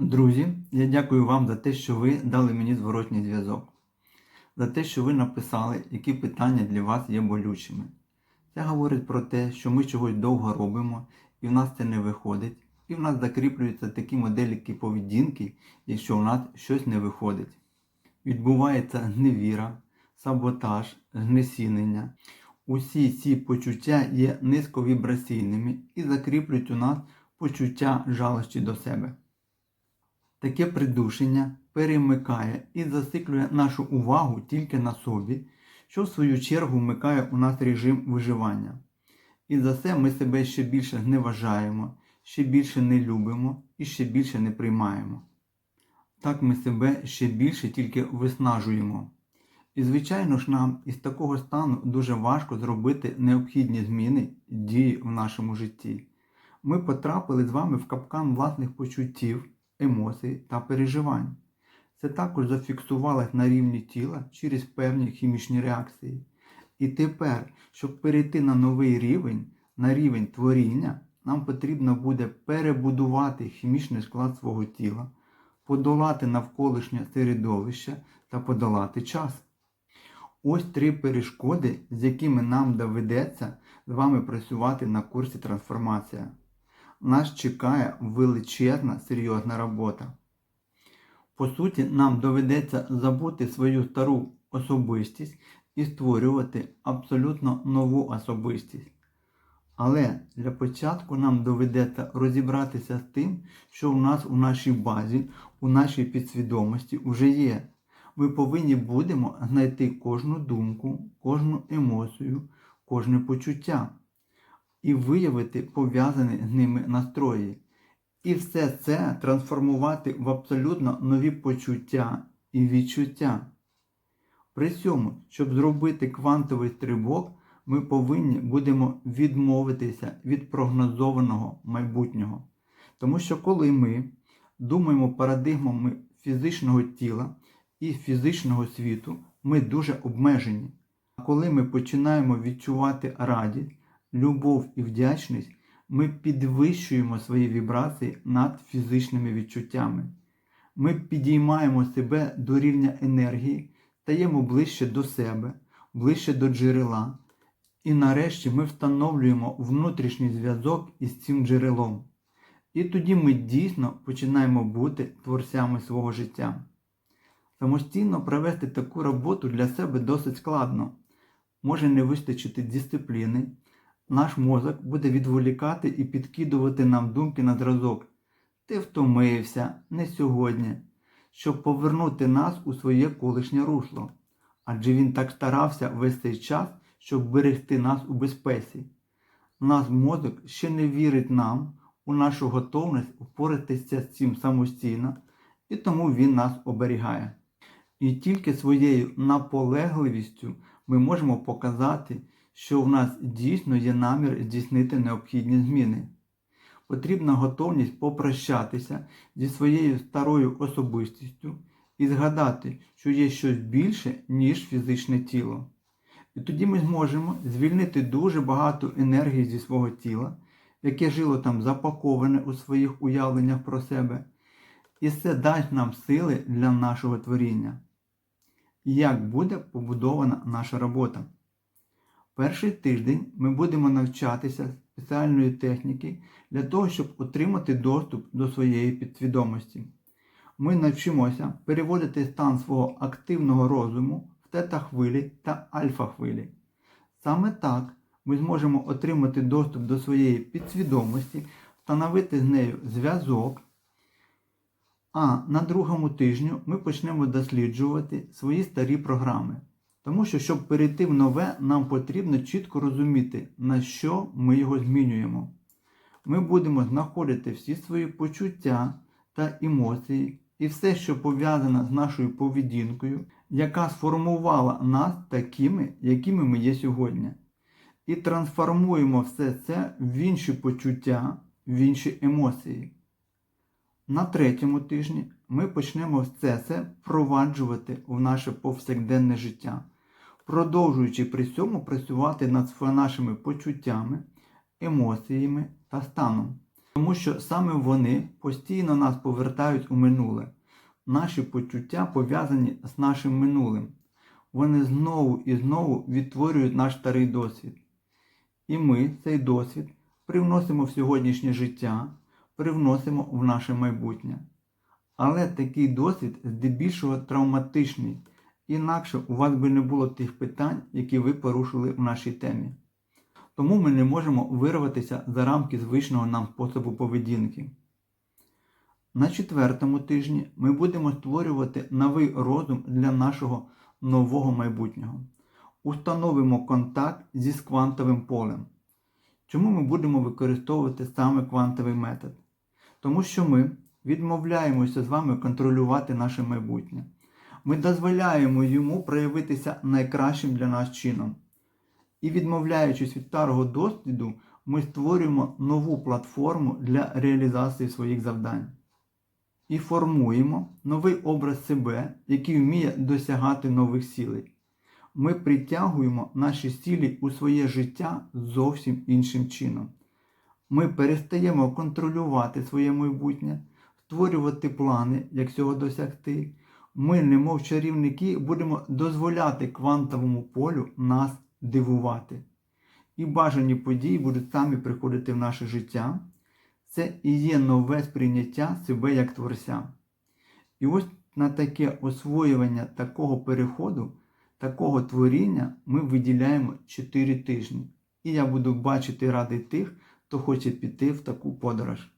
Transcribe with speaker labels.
Speaker 1: Друзі, я дякую вам за те, що ви дали мені зворотній зв'язок, за те, що ви написали, які питання для вас є болючими. Це говорить про те, що ми чогось довго робимо, і в нас це не виходить, і в нас закріплюються такі моделіки поведінки, якщо в нас щось не виходить. Відбувається гневіра, саботаж, знесінення. Усі ці почуття є низьковібраційними і закріплюють у нас почуття жалості до себе. Таке придушення перемикає і зациклює нашу увагу тільки на собі, що в свою чергу вмикає у нас режим виживання. І за це ми себе ще більше зневажаємо, ще більше не любимо і ще більше не приймаємо. Так ми себе ще більше тільки виснажуємо. І, звичайно ж, нам із такого стану дуже важко зробити необхідні зміни дії в нашому житті. Ми потрапили з вами в капкан власних почуттів, емоцій та переживань. Це також зафіксувалось на рівні тіла через певні хімічні реакції. І тепер, щоб перейти на новий рівень, на рівень творіння, нам потрібно буде перебудувати хімічний склад свого тіла, подолати навколишнє середовище та подолати час. Ось три перешкоди, з якими нам доведеться з вами працювати на курсі трансформація. Нас чекає величезна серйозна робота. По суті, нам доведеться забути свою стару особистість і створювати абсолютно нову особистість. Але для початку нам доведеться розібратися з тим, що у нас у нашій базі, у нашій підсвідомості вже є. Ми повинні будемо знайти кожну думку, кожну емоцію, кожне почуття і виявити пов'язані з ними настрої. І все це трансформувати в абсолютно нові почуття і відчуття. При цьому, щоб зробити квантовий стрибок, ми повинні будемо відмовитися від прогнозованого майбутнього. Тому що коли ми думаємо парадигмами фізичного тіла і фізичного світу, ми дуже обмежені. А коли ми починаємо відчувати радість, любов і вдячність, ми підвищуємо свої вібрації над фізичними відчуттями. Ми підіймаємо себе до рівня енергії, стаємо ближче до себе, ближче до джерела. І нарешті ми встановлюємо внутрішній зв'язок із цим джерелом. І тоді ми дійсно починаємо бути творцями свого життя. Самостійно провести таку роботу для себе досить складно. Може не вистачити дисципліни, наш мозок буде відволікати і підкидувати нам думки на зразок. Ти втомився не сьогодні, щоб повернути нас у своє колишнє русло. Адже він так старався весь цей час, щоб берегти нас у безпеці. Наш мозок ще не вірить нам у нашу готовність впоратися з цим самостійно, і тому він нас оберігає. І тільки своєю наполегливістю ми можемо показати, що в нас дійсно є намір здійснити необхідні зміни. Потрібна готовність попрощатися зі своєю старою особистістю і згадати, що є щось більше, ніж фізичне тіло. І тоді ми зможемо звільнити дуже багато енергії зі свого тіла, яке жило там запаковане у своїх уявленнях про себе, і це дасть нам сили для нашого творіння. Як буде побудована наша робота? Перший тиждень ми будемо навчатися спеціальної техніки для того, щоб отримати доступ до своєї підсвідомості. Ми навчимося переводити стан свого активного розуму в тета-хвилі та альфа-хвилі. Саме так ми зможемо отримати доступ до своєї підсвідомості, встановити з нею зв'язок. А на другому тижню ми почнемо досліджувати свої старі програми. Тому що, щоб перейти в нове, нам потрібно чітко розуміти, на що ми його змінюємо. Ми будемо знаходити всі свої почуття та емоції і все, що пов'язане з нашою поведінкою, яка сформувала нас такими, якими ми є сьогодні. І трансформуємо все це в інші почуття, в інші емоції. На третьому тижні ми почнемо все це впроваджувати в наше повсякденне життя, продовжуючи при цьому працювати над нашими почуттями, емоціями та станом. Тому що саме вони постійно нас повертають у минуле. Наші почуття пов'язані з нашим минулим. Вони знову і знову відтворюють наш старий досвід. І ми цей досвід привносимо в сьогоднішнє життя, привносимо в наше майбутнє. Але такий досвід здебільшого травматичний, інакше у вас би не було тих питань, які ви порушили в нашій темі. Тому ми не можемо вирватися за рамки звичного нам способу поведінки. На четвертому тижні ми будемо створювати новий розум для нашого нового майбутнього. Установимо контакт зі квантовим полем. Чому ми будемо використовувати саме квантовий метод? Тому що ми відмовляємося з вами контролювати наше майбутнє. Ми дозволяємо йому проявитися найкращим для нас чином. І відмовляючись від старого досвіду, ми створюємо нову платформу для реалізації своїх завдань. І формуємо новий образ себе, який вміє досягати нових цілей. Ми притягуємо наші цілі у своє життя зовсім іншим чином. Ми перестаємо контролювати своє майбутнє, створювати плани, як цього досягти. Ми, немов чарівники, будемо дозволяти квантовому полю нас дивувати. І бажані події будуть самі приходити в наше життя. Це і є нове сприйняття себе як творця. І ось на таке освоювання такого переходу, такого творіння ми виділяємо 4 тижні. І я буду бачити радий тих, хто хоче піти в таку подорож.